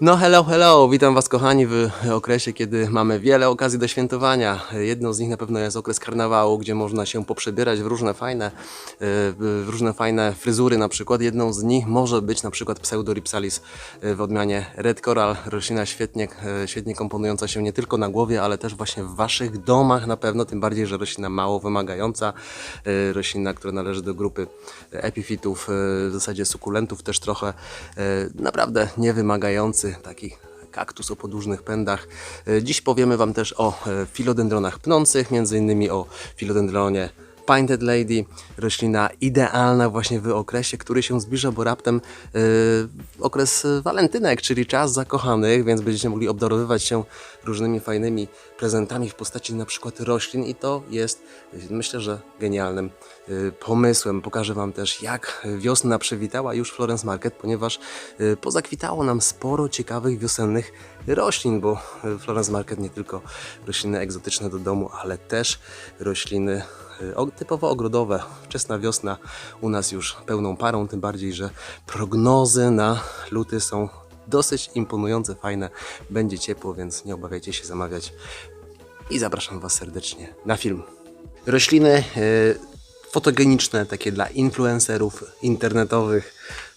No hello, hello, witam Was kochani w okresie, kiedy mamy wiele okazji do świętowania. Jedną z nich na pewno jest okres karnawału, gdzie można się poprzebierać w różne fajne, w różne fajne fryzury na przykład. Jedną z nich może być na przykład Pseudoripsalis e, w odmianie Red Coral, roślina świetnie, e, świetnie komponująca się nie tylko na głowie, ale też właśnie w Waszych domach na pewno, tym bardziej, że roślina mało wymagająca, e, roślina, która należy do grupy epifitów, w zasadzie sukulentów też trochę, naprawdę taki kaktus o podłużnych pędach. E, Dziś powiemy Wam też o e, filodendronach pnących, między innymi o filodendronie Painted Lady, roślina idealna właśnie w okresie, który się zbliża, bo raptem e, okres walentynek, czyli czas zakochanych, więc będziecie mogli obdarowywać się różnymi fajnymi prezentami w postaci na przykład roślin i to jest myślę, że genialnym e, pomysłem. Pokażę Wam też jak wiosna przywitała już Florence Market, ponieważ e, pozakwitało nam sporo ciekawych wiosennych roślin, bo Florence Market nie tylko rośliny egzotyczne do domu, ale też rośliny typowo ogrodowe. Wczesna wiosna u nas już pełną parą, tym bardziej, że prognozy na luty są dosyć imponujące, fajne. Będzie ciepło, więc nie obawiajcie się zamawiać. I zapraszam Was serdecznie na film. Rośliny e, fotogeniczne, takie dla influencerów internetowych,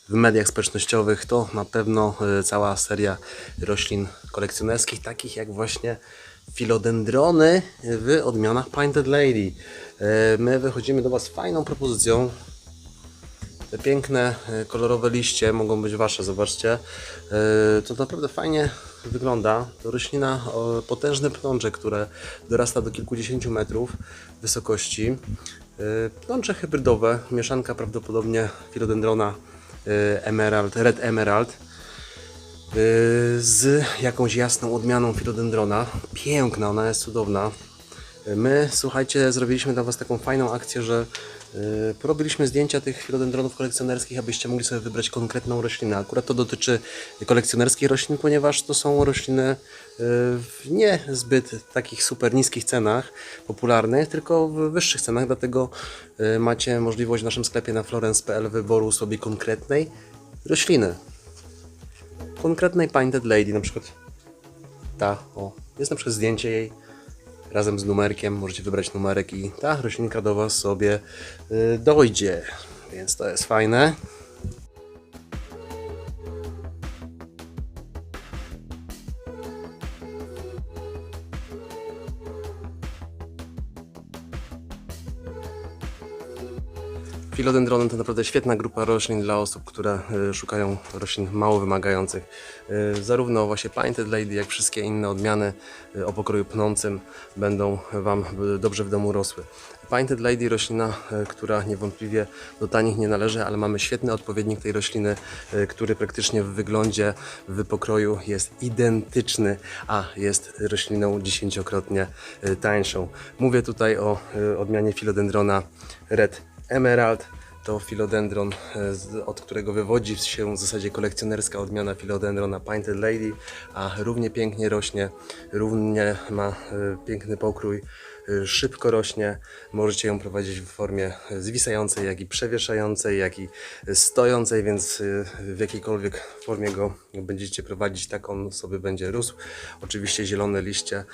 w mediach społecznościowych, to na pewno e, cała seria roślin kolekcjonerskich, takich jak właśnie filodendrony w odmianach Painted Lady. E, My wychodzimy do Was z fajną propozycją, te piękne, e, kolorowe liście mogą być Wasze, zobaczcie. E, To naprawdę fajnie wygląda. To roślina potężne pnącze, które dorasta do kilkudziesięciu metrów wysokości. Pnącze hybrydowe, mieszanka prawdopodobnie filodendrona emerald, red emerald z jakąś jasną odmianą filodendrona. Piękna, ona jest cudowna. My, słuchajcie, zrobiliśmy dla Was taką fajną akcję, że yy, porobiliśmy zdjęcia tych filodendronów kolekcjonerskich, abyście mogli sobie wybrać konkretną roślinę. Akurat to dotyczy kolekcjonerskich roślin, ponieważ to są rośliny w nie zbyt takich super niskich cenach popularnych, tylko w wyższych cenach, dlatego macie możliwość w naszym sklepie na florence.pl wyboru sobie konkretnej rośliny. Konkretnej Painted Lady, na przykład ta, o, jest na przykład zdjęcie jej razem z numerkiem. Możecie wybrać numerek i ta roślinka do Was sobie y, dojdzie. Więc to jest fajne. Filodendrony to naprawdę świetna grupa roślin dla osób, które y, szukają roślin mało wymagających. Y, Zarówno właśnie Painted Lady, jak wszystkie inne odmiany y, o pokroju pnącym będą Wam dobrze w domu rosły. Painted Lady roślina, która niewątpliwie do tanich nie należy, ale mamy świetny odpowiednik tej rośliny, który praktycznie w wyglądzie, w pokroju jest identyczny, a jest rośliną dziesięciokrotnie tańszą. Mówię tutaj o odmianie filodendrona Red Emerald to filodendron, e, od którego wywodzi się w zasadzie kolekcjonerska odmiana filodendrona Painted Lady, a równie pięknie rośnie, równie ma e, piękny pokrój, szybko rośnie. Możecie ją prowadzić w formie zwisającej, jak i przewieszającej, jak i stojącej, więc e, w jakiejkolwiek formie go będziecie prowadzić, tak on sobie będzie rósł. Oczywiście zielone liście e,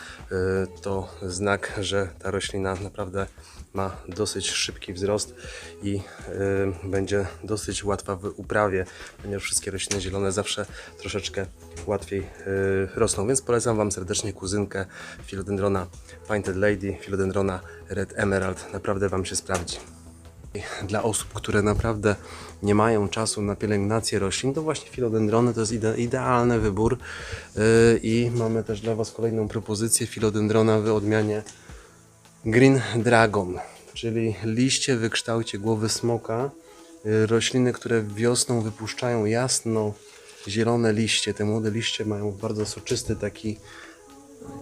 to znak, że ta roślina naprawdę ma dosyć szybki wzrost i y, będzie dosyć łatwa w uprawie, ponieważ wszystkie rośliny zielone zawsze troszeczkę łatwiej y, rosną, więc polecam Wam serdecznie kuzynkę Philodendrona Painted Lady, Philodendrona Red Emerald, naprawdę Wam się sprawdzi. Dla osób, które naprawdę nie mają czasu na pielęgnację roślin, to właśnie filodendrony to jest ide idealny wybór. Yy, I mamy też dla Was kolejną propozycję filodendrona w odmianie Green Dragon, czyli liście w kształcie głowy smoka. Yy, Rośliny, które wiosną wypuszczają jasno zielone liście. Te młode liście mają bardzo soczysty taki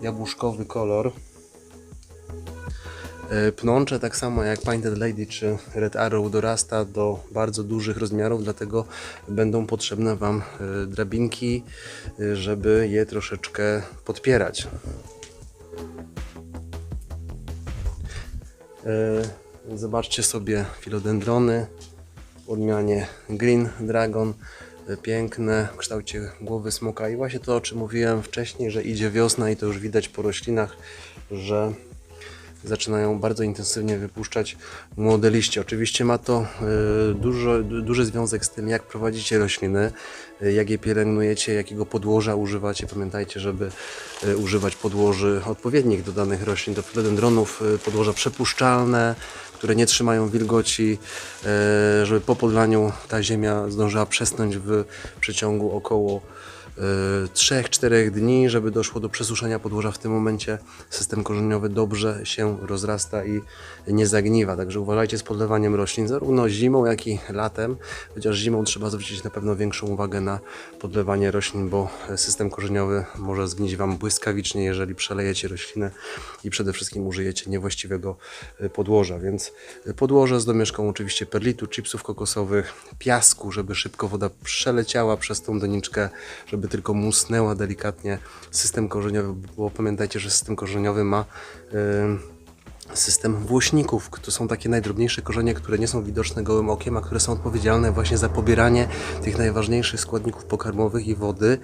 jabłuszkowy kolor. E, Pnącze, tak samo jak Painted Lady czy Red Arrow, dorasta do bardzo dużych rozmiarów, dlatego będą potrzebne Wam e, drabinki, e, żeby je troszeczkę podpierać. Zobaczcie sobie filodendrony w odmianie Green Dragon. piękne w kształcie głowy smoka i właśnie to o czym mówiłem wcześniej, że idzie wiosna i to już widać po roślinach, że zaczynają bardzo intensywnie wypuszczać młode liście. Oczywiście ma to e, dużo, du- duży związek z tym, jak prowadzicie rośliny, e, jak je pielęgnujecie, jakiego podłoża używacie. Pamiętajcie, żeby e, używać podłoży odpowiednich do danych roślin, do filodendronów, podłoża przepuszczalne, które nie trzymają wilgoci, żeby po podlaniu ta ziemia zdążyła przesnąć w przeciągu około 3-4 dni, żeby doszło do przesuszenia podłoża w tym momencie. System korzeniowy dobrze się rozrasta i nie zagniwa. Także uważajcie z podlewaniem roślin zarówno zimą, jak i latem. Chociaż zimą trzeba zwrócić na pewno większą uwagę na podlewanie roślin, bo system korzeniowy może zgnić Wam błyskawicznie, jeżeli przelejecie roślinę i przede wszystkim użyjecie niewłaściwego y, podłoża. Więc y, podłoże z domieszką oczywiście perlitu, chipsów kokosowych, piasku, żeby szybko woda przeleciała przez tą doniczkę, żeby tylko musnęła delikatnie system korzeniowy, bo pamiętajcie, że system korzeniowy ma y, system włośników. To są takie najdrobniejsze korzenie, które nie są widoczne gołym okiem, a które są odpowiedzialne właśnie za pobieranie tych najważniejszych składników pokarmowych i wody.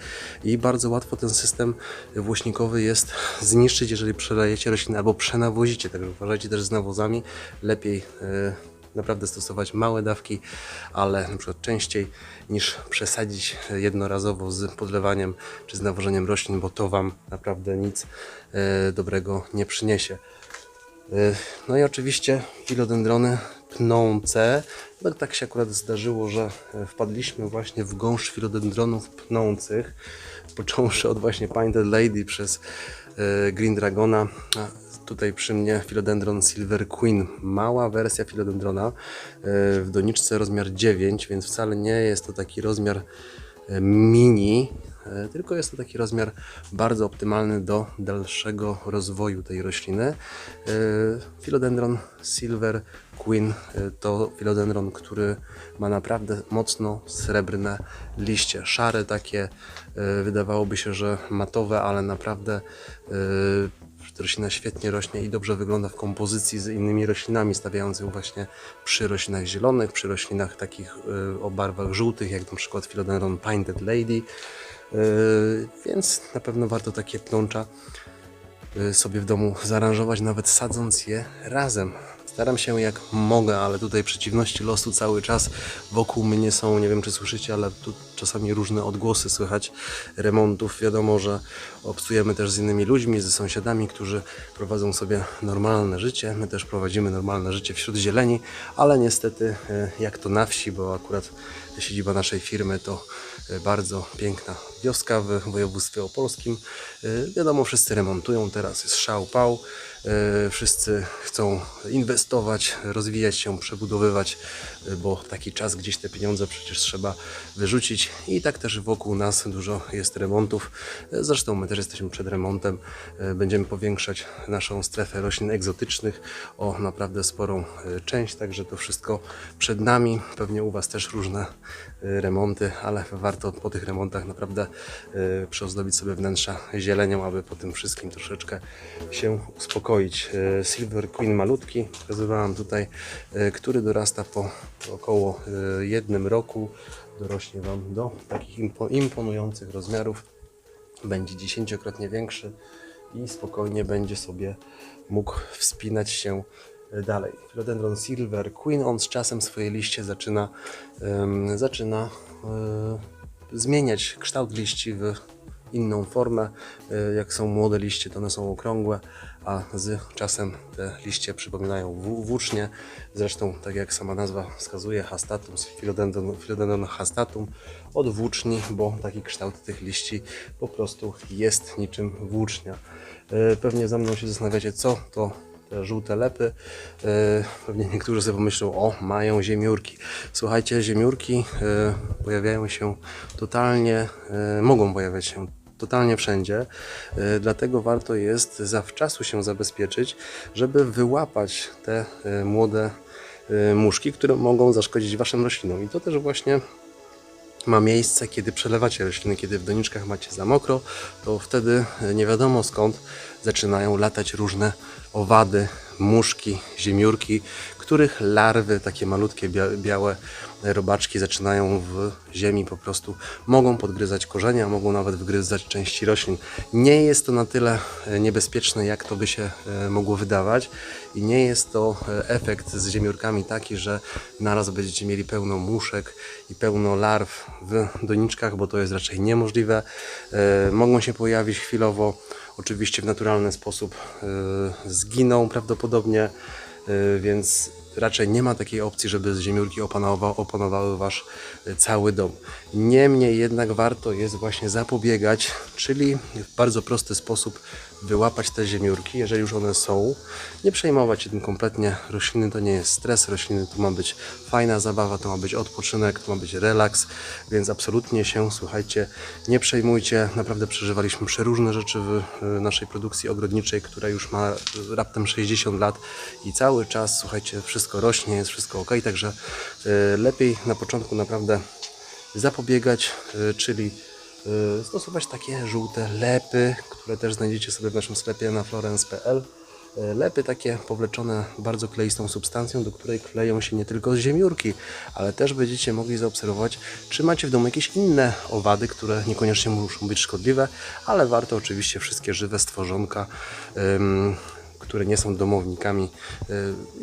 I bardzo łatwo ten system włośnikowy jest zniszczyć, jeżeli przelejecie rośliny albo przenawozicie. Także uważajcie też z nawozami. Lepiej y, naprawdę stosować małe dawki, ale na przykład częściej niż przesadzić jednorazowo z podlewaniem czy z nawożeniem roślin, bo to Wam naprawdę nic e, dobrego nie przyniesie. E, No i oczywiście filodendrony pnące. No tak się akurat zdarzyło, że e, wpadliśmy właśnie w gąszcz filodendronów pnących, począwszy od właśnie Painted Lady przez Green Dragona, tutaj przy mnie Philodendron Silver Queen, mała wersja Philodendrona e, w doniczce rozmiar 9, więc wcale nie jest to taki rozmiar e, mini, e, tylko jest to taki rozmiar bardzo optymalny do dalszego rozwoju tej rośliny. Philodendron Silver Queen to philodendron, który ma naprawdę mocno srebrne liście, szare takie, wydawałoby się, że matowe, ale naprawdę roślina świetnie rośnie i dobrze wygląda w kompozycji z innymi roślinami, stawiając ją właśnie przy roślinach zielonych, przy roślinach takich y, o barwach żółtych, jak na przykład Philodendron Painted Lady. Y, Więc na pewno warto takie pnącza y, sobie w domu zaaranżować, nawet sadząc je razem. Staram się jak mogę, ale tutaj przeciwności losu cały czas wokół mnie są. Nie wiem, czy słyszycie, ale tu czasami różne odgłosy słychać remontów. Wiadomo, że obcujemy też z innymi ludźmi, ze sąsiadami, którzy prowadzą sobie normalne życie. My też prowadzimy normalne życie wśród zieleni, ale niestety, e, jak to na wsi, bo akurat siedziba naszej firmy to e, bardzo piękna wioska w województwie opolskim. E, Wiadomo, wszyscy remontują, teraz jest szał, pał. E, Wszyscy chcą inwestować, rozwijać się, przebudowywać, e, bo taki czas gdzieś te pieniądze przecież trzeba wyrzucić i tak też wokół nas dużo jest remontów. E, Zresztą my też jesteśmy przed remontem. Będziemy powiększać naszą strefę roślin egzotycznych o naprawdę sporą część, także to wszystko przed nami. Pewnie u Was też różne remonty, ale warto po tych remontach naprawdę e, przyozdobić sobie wnętrza zielenią, aby po tym wszystkim troszeczkę się uspokoić. E, Silver Queen malutki, pokazywałam tutaj, e, który dorasta po około jednym roku. Dorośnie Wam do takich impo- imponujących rozmiarów. Będzie dziesięciokrotnie większy i spokojnie będzie sobie mógł wspinać się dalej. Philodendron Silver Queen, on z czasem swoje liście zaczyna, em, zaczyna e, zmieniać kształt liści w inną formę. E, Jak są młode liście, to one są okrągłe, a z czasem te liście przypominają wł- włócznie. Zresztą, tak jak sama nazwa wskazuje, hastatum, philodendron, philodendron hastatum od włóczni, bo taki kształt tych liści po prostu jest niczym włócznia. E, Pewnie za mną się zastanawiacie, co to te żółte lepy. E, Pewnie niektórzy sobie pomyślą, o, mają ziemiórki. Słuchajcie, ziemiórki e, pojawiają się totalnie, e, mogą pojawiać się totalnie wszędzie, dlatego warto jest zawczasu się zabezpieczyć, żeby wyłapać te młode muszki, które mogą zaszkodzić Waszym roślinom. I to też właśnie ma miejsce, kiedy przelewacie rośliny, kiedy w doniczkach macie za mokro, to wtedy nie wiadomo skąd zaczynają latać różne owady, muszki, ziemiórki, których larwy, takie malutkie bia- białe robaczki zaczynają w ziemi po prostu, mogą podgryzać korzenie, a mogą nawet wgryzać części roślin. Nie jest to na tyle e, niebezpieczne, jak to by się e, mogło wydawać i nie jest to e, efekt z ziemiórkami taki, że naraz będziecie mieli pełno muszek i pełno larw w doniczkach, bo to jest raczej niemożliwe. Mogą się pojawić chwilowo, oczywiście w naturalny sposób e, zginą prawdopodobnie, e, więc raczej nie ma takiej opcji, żeby z ziemiórki opanowa, opanowały wasz e, cały dom. Niemniej jednak warto jest właśnie zapobiegać, czyli w bardzo prosty sposób wyłapać te ziemiórki, jeżeli już one są. Nie przejmować się tym kompletnie. Rośliny to nie jest stres, rośliny to ma być fajna zabawa, to ma być odpoczynek, to ma być relaks, więc absolutnie się, słuchajcie, nie przejmujcie. Naprawdę przeżywaliśmy przeróżne rzeczy w naszej produkcji ogrodniczej, która już ma raptem 60 lat i cały czas, słuchajcie, wszystko rośnie, jest wszystko ok, także e, lepiej na początku naprawdę zapobiegać, e, czyli stosować takie żółte lepy, które też znajdziecie sobie w naszym sklepie na florence.pl. E, Lepy takie powleczone bardzo kleistą substancją, do której kleją się nie tylko z ziemiórki, ale też będziecie mogli zaobserwować, czy macie w domu jakieś inne owady, które niekoniecznie muszą być szkodliwe, ale warto oczywiście wszystkie żywe stworzonka, em, które nie są domownikami, e,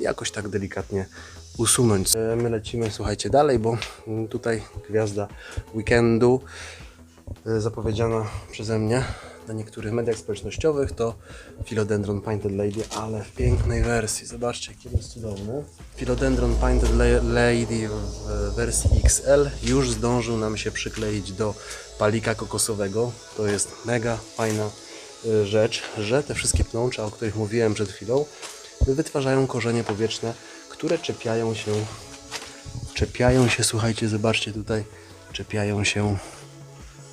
jakoś tak delikatnie usunąć. My lecimy, słuchajcie, dalej, bo mm, tutaj gwiazda weekendu zapowiedziana przeze mnie na niektórych mediach społecznościowych to Philodendron Painted Lady, ale w pięknej wersji. Zobaczcie, jaki jest cudowny. Philodendron Painted La- Lady w wersji XL już zdążył nam się przykleić do palika kokosowego. To jest mega fajna y, rzecz, że te wszystkie pnącza, o których mówiłem przed chwilą, wytwarzają korzenie powietrzne, które czepiają się, czepiają się, słuchajcie, zobaczcie tutaj, czepiają się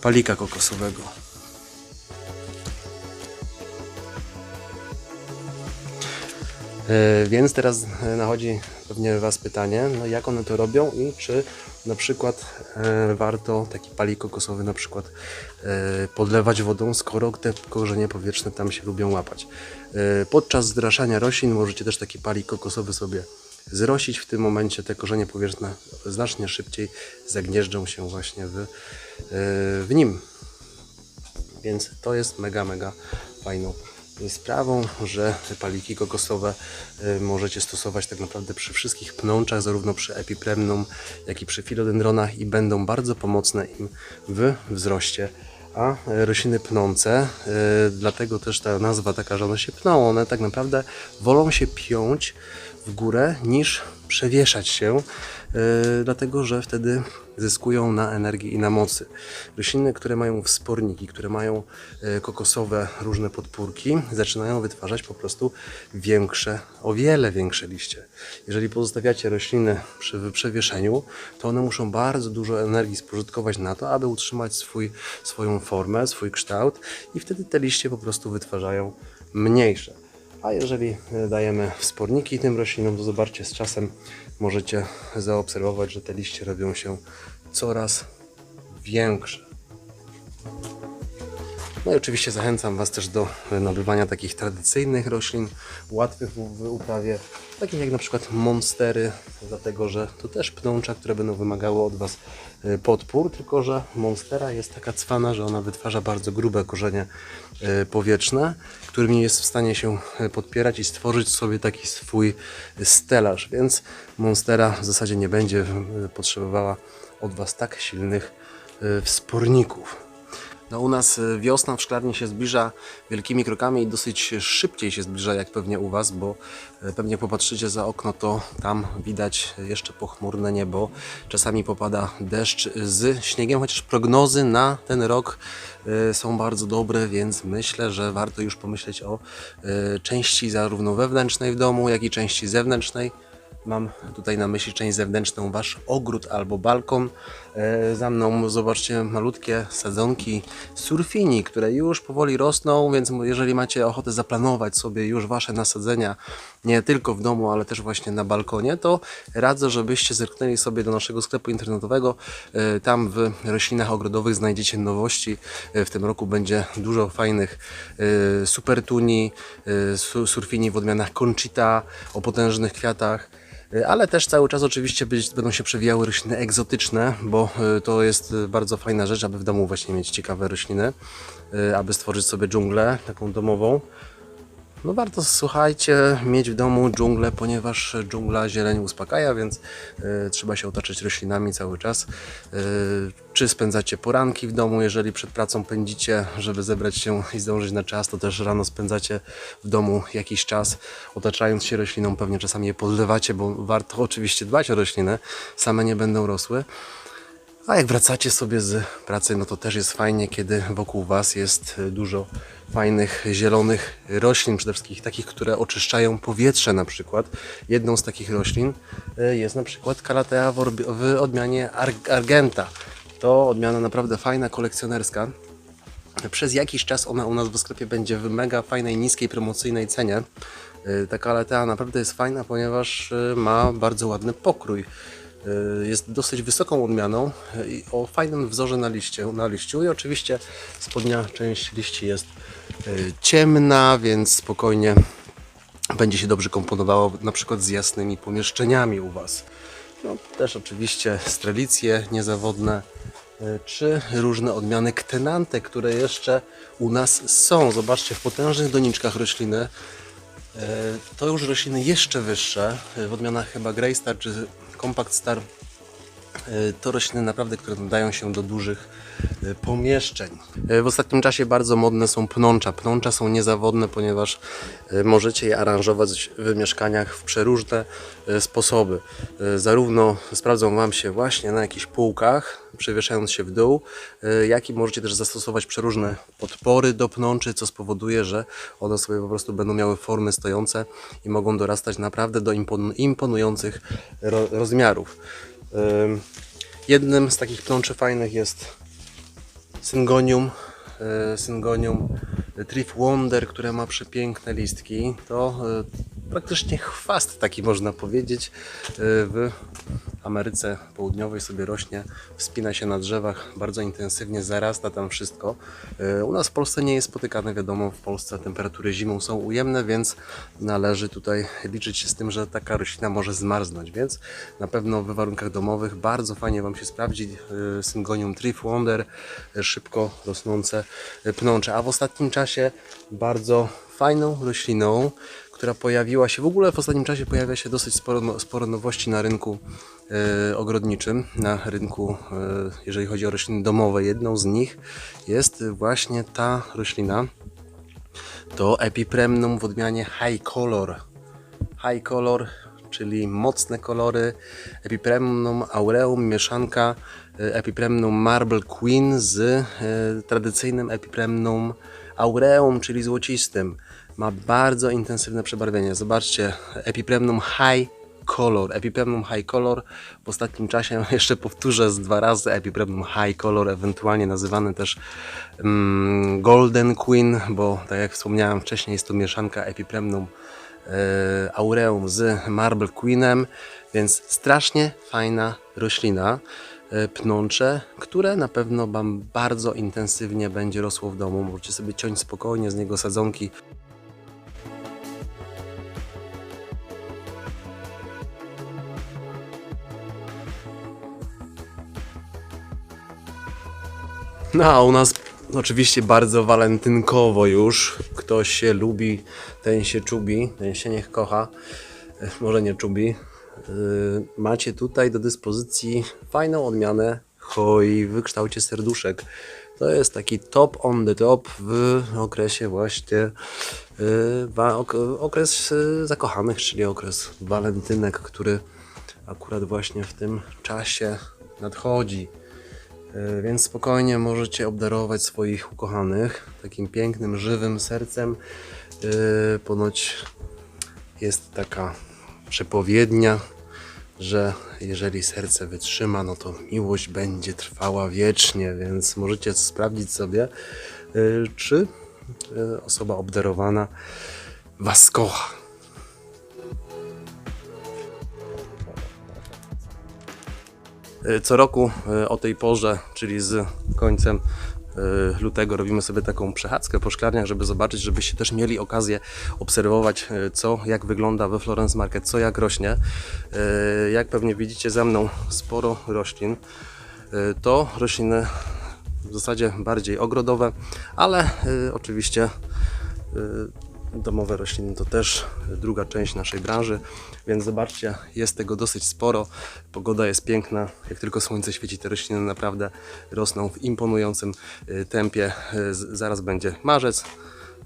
palika kokosowego. E, Więc teraz e, nachodzi pewnie Was pytanie, no jak one to robią i czy na przykład e, warto taki palik kokosowy na przykład podlewać wodą, skoro te korzenie powietrzne tam się lubią łapać. Podczas zdraszania roślin możecie też taki palik kokosowy sobie zrosić. W tym momencie te korzenie powietrzne znacznie szybciej zagnieżdżą się właśnie w, e, w nim. Więc to jest mega, mega fajną sprawą, że paliki kokosowe y, możecie stosować tak naprawdę przy wszystkich pnączach, zarówno przy epipremnum, jak i przy filodendronach i będą bardzo pomocne im w wzroście. A y, rośliny pnące, dlatego też ta nazwa taka, że one się pną, one tak naprawdę wolą się piąć w górę niż przewieszać się, yy, dlatego że wtedy zyskują na energii i na mocy. Rośliny, które mają wsporniki, które mają yy, kokosowe różne podpórki, zaczynają wytwarzać po prostu większe, o wiele większe liście. Jeżeli pozostawiacie rośliny przy przewieszeniu, to one muszą bardzo dużo energii spożytkować na to, aby utrzymać swój, swoją formę, swój kształt i wtedy te liście po prostu wytwarzają mniejsze. A jeżeli dajemy wsporniki tym roślinom, to zobaczcie, z czasem możecie zaobserwować, że te liście robią się coraz większe. No i oczywiście zachęcam Was też do nabywania takich tradycyjnych roślin, łatwych w, uprawie, takich jak na przykład monstery, dlatego że to też pnącza, które będą wymagały od Was e, podpór, tylko że monstera jest taka cwana, że ona wytwarza bardzo grube korzenie e, powietrzne, którymi jest w stanie się e, podpierać i stworzyć sobie taki swój stelaż, więc monstera w zasadzie nie będzie potrzebowała od Was tak silnych wsporników. No u nas y, wiosna w szklarni się zbliża wielkimi krokami i dosyć szybciej się zbliża jak pewnie u Was, bo y, pewnie popatrzycie za okno, to tam widać jeszcze pochmurne niebo. Czasami popada deszcz z śniegiem, chociaż prognozy na ten rok y, są bardzo dobre, więc myślę, że warto już pomyśleć o części zarówno wewnętrznej w domu, jak i części zewnętrznej. Mam tutaj na myśli część zewnętrzną, wasz ogród albo balkon. E, za mną zobaczcie malutkie sadzonki surfini, które już powoli rosną, więc jeżeli macie ochotę zaplanować sobie już wasze nasadzenia, nie tylko w domu, ale też właśnie na balkonie, to radzę, żebyście zerknęli sobie do naszego sklepu internetowego. E, Tam w roślinach ogrodowych znajdziecie nowości. E, W tym roku będzie dużo fajnych supertuni, su- surfini w odmianach Conchita o potężnych kwiatach. Y, Ale też cały czas oczywiście będą się przewijały rośliny egzotyczne, bo y, to jest y, bardzo fajna rzecz, aby w domu właśnie mieć ciekawe rośliny, aby stworzyć sobie dżunglę taką domową. No warto, słuchajcie, mieć w domu dżunglę, ponieważ dżungla zieleń uspokaja, więc y, trzeba się otaczać roślinami cały czas. Y, czy spędzacie poranki w domu, jeżeli przed pracą pędzicie, żeby zebrać się i zdążyć na czas, to też rano spędzacie w domu jakiś czas, otaczając się rośliną, pewnie czasami je podlewacie, bo warto oczywiście dbać o rośliny, same nie będą rosły. A jak wracacie sobie z pracy, no to też jest fajnie, kiedy wokół Was jest y, dużo fajnych, zielonych roślin, przede wszystkim takich, które oczyszczają powietrze na przykład. Jedną z takich roślin y, jest na przykład Calathea w odmianie Ar- Argenta. To odmiana naprawdę fajna, kolekcjonerska. Przez jakiś czas ona u nas w sklepie będzie w mega fajnej, niskiej, promocyjnej cenie. Y, Ta kalatea naprawdę jest fajna, ponieważ y, ma bardzo ładny pokrój. Y, Jest dosyć wysoką odmianą i o fajnym wzorze na, liście, na liściu i oczywiście spodnia część liści jest y, ciemna, więc spokojnie będzie się dobrze komponowało na przykład z jasnymi pomieszczeniami u Was. No, też oczywiście strelicje niezawodne, y, czy różne odmiany ktenante, które jeszcze u nas są. Zobaczcie, w potężnych doniczkach rośliny to już rośliny jeszcze wyższe, w odmianach chyba Grey Star czy Compact Star to rośliny naprawdę, które nadają się do dużych y, pomieszczeń. Y, W ostatnim czasie bardzo modne są pnącza. Pnącza są niezawodne, ponieważ możecie je aranżować w mieszkaniach w przeróżne sposoby. Zarówno sprawdzą Wam się właśnie na jakichś półkach, przewieszając się w dół, jak i możecie też zastosować przeróżne podpory do pnączy, co spowoduje, że one sobie po prostu będą miały formy stojące i mogą dorastać naprawdę do impon- imponujących ro- rozmiarów. Ym, Jednym z takich pnączy fajnych jest Syngonium, e, Syngonium Trif Wonder, które ma przepiękne listki. To e, praktycznie chwast taki można powiedzieć. E, W Ameryce Południowej sobie rośnie, wspina się na drzewach, bardzo intensywnie zarasta tam wszystko. E, U nas w Polsce nie jest spotykane, wiadomo, w Polsce temperatury zimą są ujemne, więc należy tutaj liczyć się z tym, że taka roślina może zmarznąć, więc na pewno w warunkach domowych bardzo fajnie Wam się sprawdzi e, Syngonium Trif Wonder, szybko rosnące pnącze, a w ostatnim czasie bardzo fajną rośliną, która pojawiła się, w ogóle w ostatnim czasie pojawia się dosyć sporo, no- sporo nowości na rynku e, ogrodniczym, na rynku, e, jeżeli chodzi o rośliny domowe. Jedną z nich jest właśnie ta roślina, to Epipremnum w odmianie High Color. High Color, czyli mocne kolory, Epipremnum aureum, mieszanka e, Epipremnum Marble Queen z e, tradycyjnym Epipremnum aureum, czyli złocistym. Ma bardzo intensywne przebarwienie. Zobaczcie, Epipremnum High Color. Epipremnum High Color w ostatnim czasie, jeszcze powtórzę z dwa razy, Epipremnum High Color, ewentualnie nazywany też mm, Golden Queen, bo tak jak wspomniałem wcześniej, jest to mieszanka Epipremnum e, aureum z Marble Queenem, więc strasznie fajna roślina, e, pnącze, które na pewno Wam bardzo intensywnie będzie rosło w domu. Możecie sobie ciąć spokojnie z niego sadzonki. No a u nas oczywiście bardzo walentynkowo już. Ktoś się lubi, ten się czubi, ten się niech kocha. E, Może nie czubi. Yy, Macie tutaj do dyspozycji fajną odmianę hoi w kształcie serduszek. To jest taki top on the top w okresie właśnie ok- okres zakochanych, czyli okres walentynek, który akurat właśnie w tym czasie nadchodzi. E, Więc spokojnie możecie obdarować swoich ukochanych takim pięknym, żywym sercem. E, Ponoć jest taka przepowiednia, że jeżeli serce wytrzyma, no to miłość będzie trwała wiecznie, więc możecie sprawdzić sobie, e, czy osoba obdarowana Was kocha. Co roku e, o tej porze, czyli z końcem y, lutego robimy sobie taką przechadzkę po szklarniach, żeby zobaczyć, żebyście też mieli okazję obserwować, y, co, jak wygląda we Florence Market, co jak rośnie. Y, Jak pewnie widzicie za mną sporo roślin. Y, To rośliny w zasadzie bardziej ogrodowe, ale y, oczywiście y, domowe rośliny to też druga część naszej branży, więc zobaczcie, jest tego dosyć sporo. Pogoda jest piękna, jak tylko słońce świeci, te rośliny naprawdę rosną w imponującym y, tempie. Y, Zaraz będzie marzec,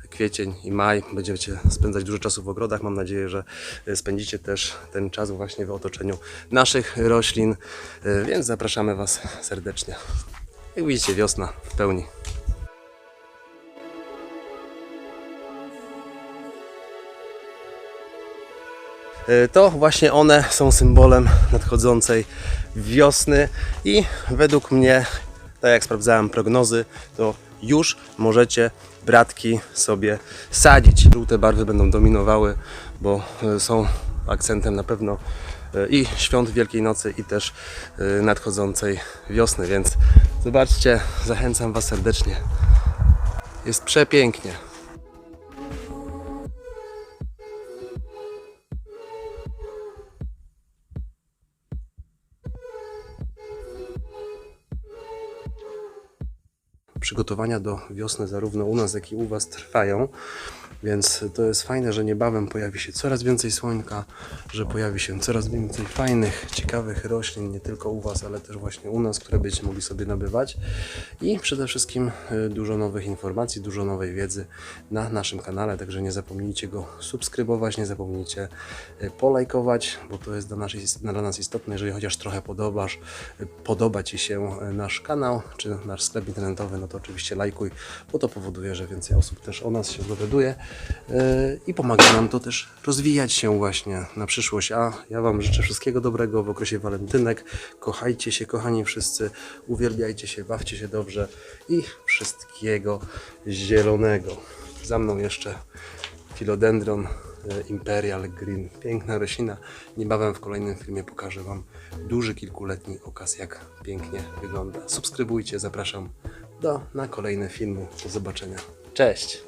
kwiecień i maj. Będziecie spędzać dużo czasu w ogrodach. Mam nadzieję, że y, spędzicie też ten czas właśnie w otoczeniu naszych roślin, więc zapraszamy Was serdecznie. Jak widzicie, wiosna w pełni. To właśnie one są symbolem nadchodzącej wiosny i według mnie, tak jak sprawdzałem prognozy, to już możecie bratki sobie sadzić. Żółte barwy będą dominowały, bo e, są akcentem na pewno e, i świąt Wielkiej Nocy i też e, nadchodzącej wiosny, więc zobaczcie, zachęcam Was serdecznie. Jest przepięknie. Przygotowania do wiosny zarówno u nas, jak i u Was trwają, więc to jest fajne, że niebawem pojawi się coraz więcej słońka, że pojawi się coraz więcej fajnych, ciekawych roślin, nie tylko u Was, ale też właśnie u nas, które będziecie mogli sobie nabywać. I przede wszystkim y, dużo nowych informacji, dużo nowej wiedzy na naszym kanale, także nie zapomnijcie go subskrybować, nie zapomnijcie y, polajkować, bo to jest dla, naszej, dla nas istotne, jeżeli chociaż trochę podobasz, y, podoba Ci się nasz kanał, czy nasz sklep internetowy, no to oczywiście lajkuj, bo to powoduje, że więcej osób też o nas się dowiaduje yy, i pomaga nam to też rozwijać się właśnie na przyszłość. A ja Wam życzę wszystkiego dobrego w okresie walentynek. Kochajcie się, kochani wszyscy, uwielbiajcie się, bawcie się dobrze i wszystkiego zielonego. Za mną jeszcze Philodendron e, Imperial Green. Piękna roślina. Niebawem w kolejnym filmie pokażę Wam duży kilkuletni okaz, jak pięknie wygląda. Subskrybujcie, zapraszam do, na kolejne filmy. Do zobaczenia. Cześć!